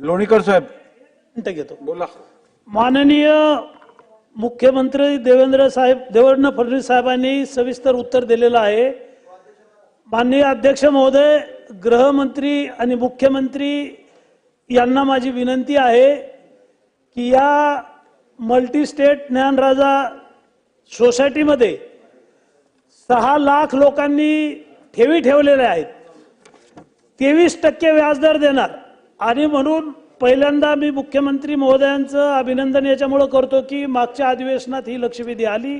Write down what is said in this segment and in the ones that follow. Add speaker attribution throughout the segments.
Speaker 1: लोणीकर साहेब.
Speaker 2: मिनिटं घेतो.
Speaker 1: बोला.
Speaker 2: माननीय मुख्यमंत्री देवेंद्र साहेब देवेंद्र फडणवीस साहेबांनी सविस्तर उत्तर दिलेलं आहे. माननीय अध्यक्ष महोदय गृहमंत्री आणि मुख्यमंत्री यांना माझी विनंती आहे की या मल्टीस्टेट ज्ञानराजा सोसायटीमध्ये सहा लाख लोकांनी ठेवी ठेवलेल्या आहेत. तेवीस टक्के व्याजदर देणार. आणि म्हणून पहिल्यांदा मी मुख्यमंत्री महोदयांचं अभिनंदन याच्यामुळं करतो की मागच्या अधिवेशनात ही लक्षवेधी आली.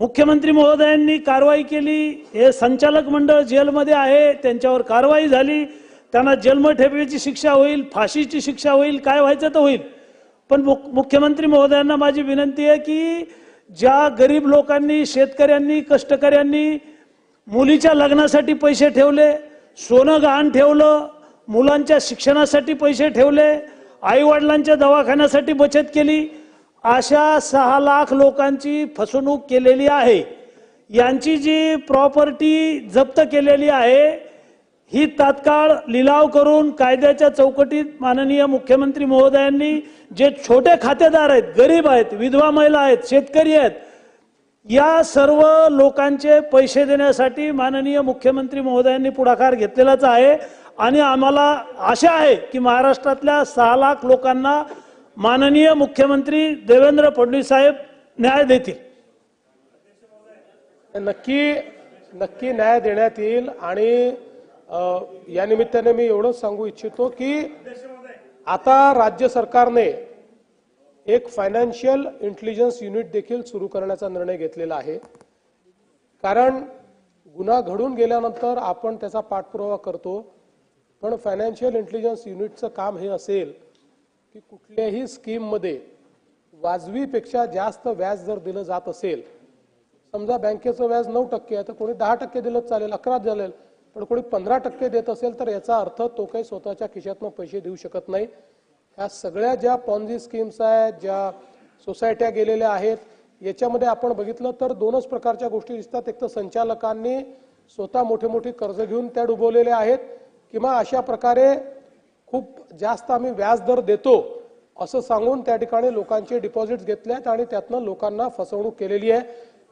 Speaker 2: मुख्यमंत्री महोदयांनी कारवाई केली. हे संचालक मंडळ जेलमध्ये आहे त्यांच्यावर कारवाई झाली. त्यांना जन्मठेपेची शिक्षा होईल फाशीची शिक्षा होईल काय व्हायचं तर होईल. पण मुख्यमंत्री महोदयांना माझी विनंती आहे की ज्या गरीब लोकांनी शेतकऱ्यांनी कष्टकऱ्यांनी मुलीच्या लग्नासाठी पैसे ठेवले सोनं गहाण ठेवलं मुलांच्या शिक्षणासाठी पैसे ठेवले आईवडिलांच्या दवाखान्यासाठी बचत केली. अशा सहा लाख लोकांची फसवणूक केलेली आहे. यांची जी प्रॉपर्टी जप्त केलेली आहे ही तात्काळ लिलाव करून कायद्याच्या चौकटीत माननीय मुख्यमंत्री महोदयांनी जे छोटे खातेदार आहेत गरीब आहेत विधवा महिला आहेत शेतकरी आहेत या सर्व लोकांचे पैसे देण्यासाठी माननीय मुख्यमंत्री महोदयांनी पुढाकार घेतलेलाच आहे. आणि आम्हाला आशा आहे की महाराष्ट्रातल्या सहा लाख लोकांना माननीय मुख्यमंत्री देवेंद्र फडणवीस साहेब न्याय देतील.
Speaker 3: नक्की नक्की न्याय देण्यात येईल आणि या निमित्ताने मी एवढंच सांगू इच्छितो की आता राज्य सरकारने एक फायनान्शियल इंटेलिजन्स युनिट देखील सुरू करण्याचा निर्णय घेतलेला आहे. कारण गुन्हा घडून गेल्यानंतर आपण त्याचा पाठपुरावा करतो पण फायनान्शियल इंटेलिजन्स युनिटचं काम हे असेल की कुठल्याही स्कीममध्ये वाजवीपेक्षा जास्त व्याज जर दिलं जात असेल समजा बँकेचं व्याज नऊ टक्के आहे तर कोणी दहा टक्के दिलं चालेल अकरा चालेल पण कोणी पंधरा टक्के देत असेल तर याचा अर्थ तो काही स्वतःच्या खिशातनं पैसे देऊ शकत नाही. ह्या सगळ्या ज्या पॉन्झी स्कीम्स आहेत ज्या सोसायट्या गेलेल्या आहेत याच्यामध्ये आपण बघितलं तर दोनच प्रकारच्या गोष्टी दिसतात. एक तर संचालकांनी स्वतः मोठे मोठे कर्ज घेऊन त्या डुबवलेल्या आहेत किंवा अशा प्रकारे खूप जास्त आम्ही व्याजदर देतो असं सांगून त्या ठिकाणी लोकांचे डिपॉझिट्स घेतल्यात आणि त्यातनं लोकांना फसवणूक केलेली आहे.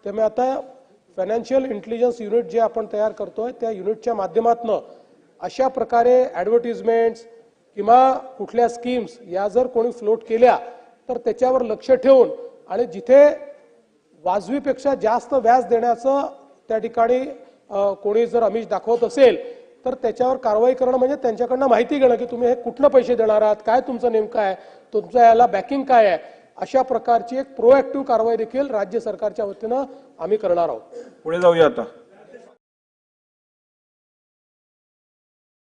Speaker 3: त्यामुळे आता फायनान्शियल इंटेलिजन्स युनिट जे आपण तयार करतोय त्या युनिटच्या माध्यमातनं अशा प्रकारे ॲडव्हर्टिजमेंट्स किंवा कुठल्या स्कीम्स या जर कोणी फ्लोट केल्या तर त्याच्यावर लक्ष ठेवून आणि जिथे वाजवीपेक्षा जास्त व्याज देण्याचं त्या ठिकाणी कोणी जर अमिष दाखवत असेल तर त्याच्यावर कारवाई करणं म्हणजे त्यांच्याकडनं माहिती घेणं की तुम्ही हे कुठलं पैसे देणार आहात काय तुमचं नेमकं आहे तुमचं याला बॅकिंग काय आहे अशा प्रकारची एक प्रोएक्टिव्ह कारवाई देखील राज्य सरकारच्या वतीनं आम्ही करणार आहोत.
Speaker 1: पुढे जाऊया आता.